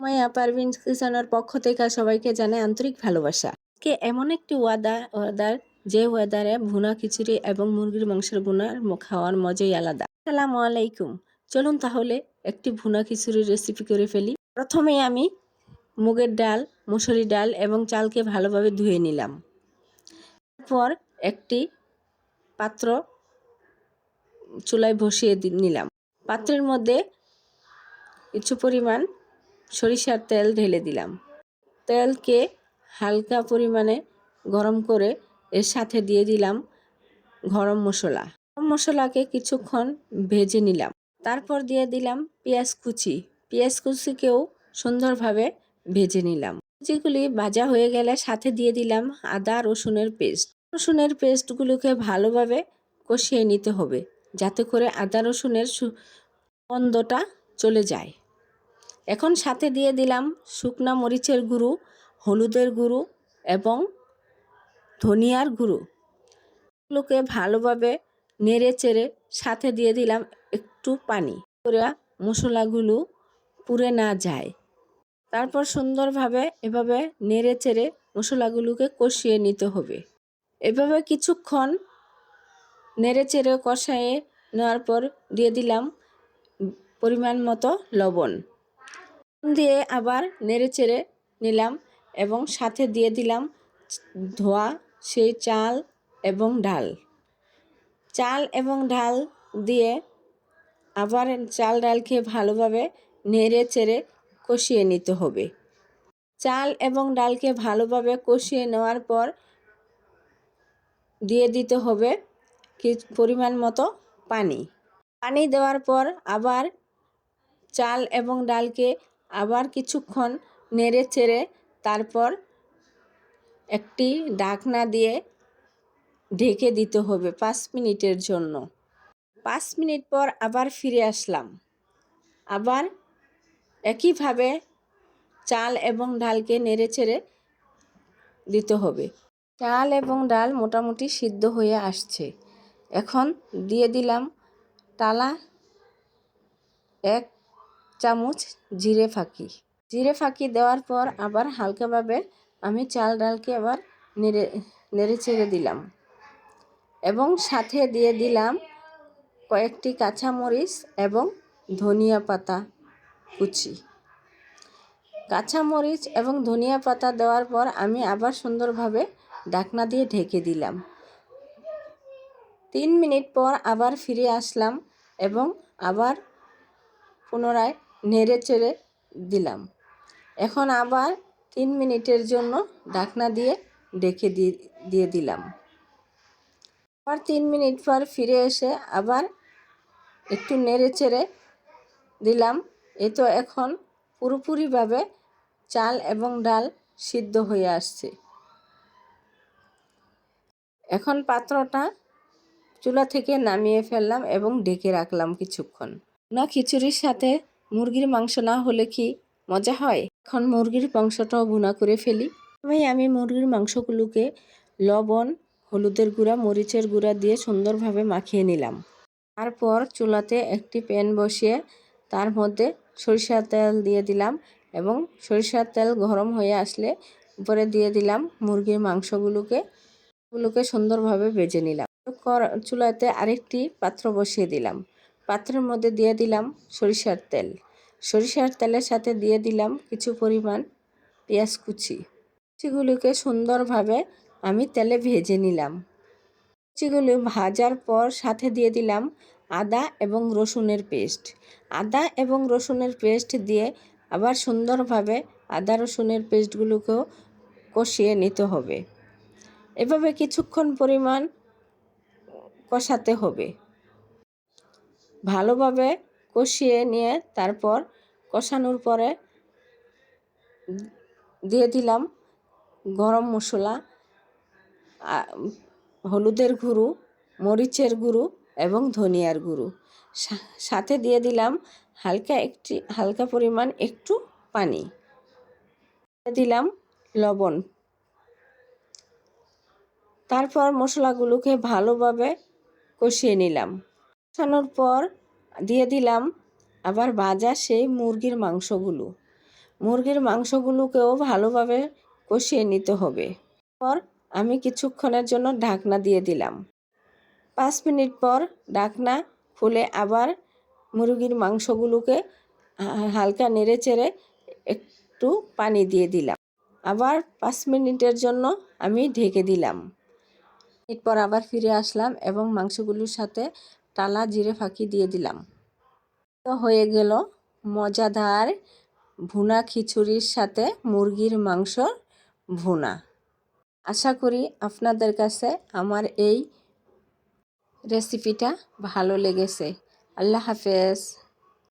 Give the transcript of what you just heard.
মাইয়া পারভিন কিষানোর পক্ষ থেকে সবাইকে জানাই আন্তরিক ভালোবাসা। কে এমন একটি ওয়াদা, ওয়াদার, যে ওয়েদারে ভুনা খিচুড়ি এবং মুরগির মাংসের ভুনার খাওয়ার মজাই আলাদা। সালাম আলাইকুম। চলুন তাহলে একটি ভুনা খিচুড়ির রেসিপি করে ফেলি। প্রথমে আমি মুগের ডাল মুসুরি ডাল এবং চালকে ভালোভাবে ধুয়ে নিলাম। তারপর একটি পাত্র চুলায় বসিয়ে নিলাম। পাত্রের মধ্যে কিছু পরিমাণ সরিষার তেল ঢেলে দিলাম। তেলকে হালকা পরিমাণে গরম করে এর সাথে দিয়ে দিলাম গরম মশলা। গরম মশলাকে কিছুক্ষণ ভেজে নিলাম। তারপর দিয়ে দিলাম পেঁয়াজ কুচি। পেঁয়াজ কুচিকেও সুন্দরভাবে ভেজে নিলাম। কুচিগুলি ভাজা হয়ে গেলে সাথে দিয়ে দিলাম আদা, রসুনের পেস্ট। রসুনের পেস্টগুলোকে ভালোভাবে কষিয়ে নিতে হবে যাতে করে আদা, রসুনের গন্ধটা চলে যায়। এখন সাথে দিয়ে দিলাম শুকনা মরিচের গুঁড়ো, হলুদের গুঁড়ো এবং ধনিয়ার গুঁড়ো। এগুলোকে ভালোভাবে নেড়ে চেড়ে সাথে দিয়ে দিলাম একটু পানি। করে মশলাগুলো পুড়ে না যায়। তারপর সুন্দরভাবে এভাবে নেড়ে চেড়ে মশলাগুলোকে কষিয়ে নিতে হবে। এভাবে কিছুক্ষণ নেড়ে চেড়ে কষায়ে নেওয়ার পর দিয়ে দিলাম পরিমাণ মতো লবণ। দিয়ে আবার নেড়ে চেড়ে নিলাম এবং সাথে দিয়ে দিলাম ধোয়া, সেই চাল এবং ডাল। চাল এবং ডাল দিয়ে আবার চাল ডালকে ভালোভাবে নেড়ে চেড়ে কষিয়ে নিতে হবে। চাল এবং ডালকে ভালোভাবে কষিয়ে নেওয়ার পর দিয়ে দিতে হবে পরিমাণ মতো পানি। পানি দেওয়ার পর আবার চাল এবং ডালকে আবার কিছুক্ষণ নেড়ে চেড়ে তারপর একটি ঢাকনা দিয়ে ঢেকে দিতে হবে পাঁচ মিনিটের জন্য। পাঁচ মিনিট পর আবার ফিরে আসলাম। আবার একইভাবে চাল এবং ডালকে নেড়ে চেড়ে দিতে হবে। চাল এবং ডাল মোটামুটি সিদ্ধ হয়ে আসছে। এখন দিয়ে দিলাম টালা এক চামচ জিরে ফাঁকি। জিরে ফাঁকি দেওয়ার পর আবার হালকাভাবে আমি চাল ডালকে আবার নেড়ে নেড়ে চেড়ে দিলাম। এবং সাথে দিয়ে দিলাম কয়েকটি কাঁচামরিচ এবং ধনিয়া পাতা কুচি। কাঁচামরিচ এবং ধনিয়া পাতা দেওয়ার পর আমি আবার সুন্দরভাবে ঢাকনা দিয়ে ঢেকে দিলাম। তিন মিনিট পর আবার ফিরে আসলাম এবং আবার পুনরায় নেড়ে চেড়ে দিলাম। এখন আবার তিন মিনিটের জন্য ঢাকনা দিয়ে ডেকে দিয়ে দিলাম। আবার তিন মিনিট পর ফিরে এসে আবার একটু নেড়ে চেড়ে দিলাম। এ তো এখন পুরোপুরিভাবে চাল এবং ডাল সিদ্ধ হয়ে আসছে। এখন পাত্রটা চুলা থেকে নামিয়ে ফেললাম এবং ডেকে রাখলাম কিছুক্ষণ। না খিচুড়ির সাথে মুরগির মাংস না হলে কি মজা হয়? এখন মুরগির মাংসটাও ভুনা করে ফেলি। আমি আমি মুরগির মাংসগুলোকে লবণ, হলুদের গুঁড়া, মরিচের গুঁড়া দিয়ে সুন্দরভাবে মাখিয়ে নিলাম। তারপর চুলাতে একটি প্যান বসিয়ে তার মধ্যে সরিষার তেল দিয়ে দিলাম এবং সরিষার তেল গরম হয়ে আসলে উপরে দিয়ে দিলাম মুরগির মাংসগুলোকে। গুলোকে সুন্দরভাবে ভেজে নিলাম। চুলাতে আরেকটি পাত্র বসিয়ে দিলাম। পাত্রের মধ্যে দিয়ে দিলাম সরিষার তেল। সরিষার তেলের সাথে দিয়ে দিলাম কিছু পরিমাণ পেঁয়াজ কুচি। কুচিগুলিকে সুন্দরভাবে আমি তেলে ভেজে নিলাম। কুচিগুলি ভাজার পর সাথে দিয়ে দিলাম আদা এবং রসুনের পেস্ট। আদা এবং রসুনের পেস্ট দিয়ে আবার সুন্দরভাবে আদা রসুনের পেস্টগুলোকেও কষিয়ে নিতে হবে। এভাবে কিছুক্ষণ পরিমাণ কষাতে হবে। ভালোভাবে কষিয়ে নিয়ে তারপর কষানোর পরে দিয়ে দিলাম গরম মশলা হলুদের গুঁড়ো, মরিচের গুঁড়ো এবং ধনিয়ার গুঁড়ো। সাথে দিয়ে দিলাম হালকা একটি, হালকা পরিমাণ একটু পানি। দিলাম লবণ। তারপর মশলাগুলোকে ভালোভাবে কষিয়ে নিলাম। কষানোর পর দিয়ে দিলাম আবার ভাজা সেই মুরগির মাংসগুলো। মুরগির মাংসগুলোকেও ভালোভাবে কষিয়ে নিতে হবে। পর আমি কিছুক্ষণের জন্য ঢাকনা দিয়ে দিলাম। পাঁচ মিনিট পর ঢাকনা খুলে আবার মুরগির মাংসগুলোকে হালকা নেড়ে চেড়ে একটু পানি দিয়ে দিলাম। আবার পাঁচ মিনিটের জন্য আমি ঢেকে দিলাম। এরপর আবার ফিরে আসলাম এবং মাংসগুলোর সাথে টালা জিরে ফাঁকি দিয়ে দিলাম। তো হয়ে গেল মজাদার ভুনা খিচুড়ির সাথে মুরগির মাংস ভুনা। আশা করি আপনাদের কাছে আমার এই রেসিপিটা ভালো লেগেছে। আল্লাহ হাফেজ।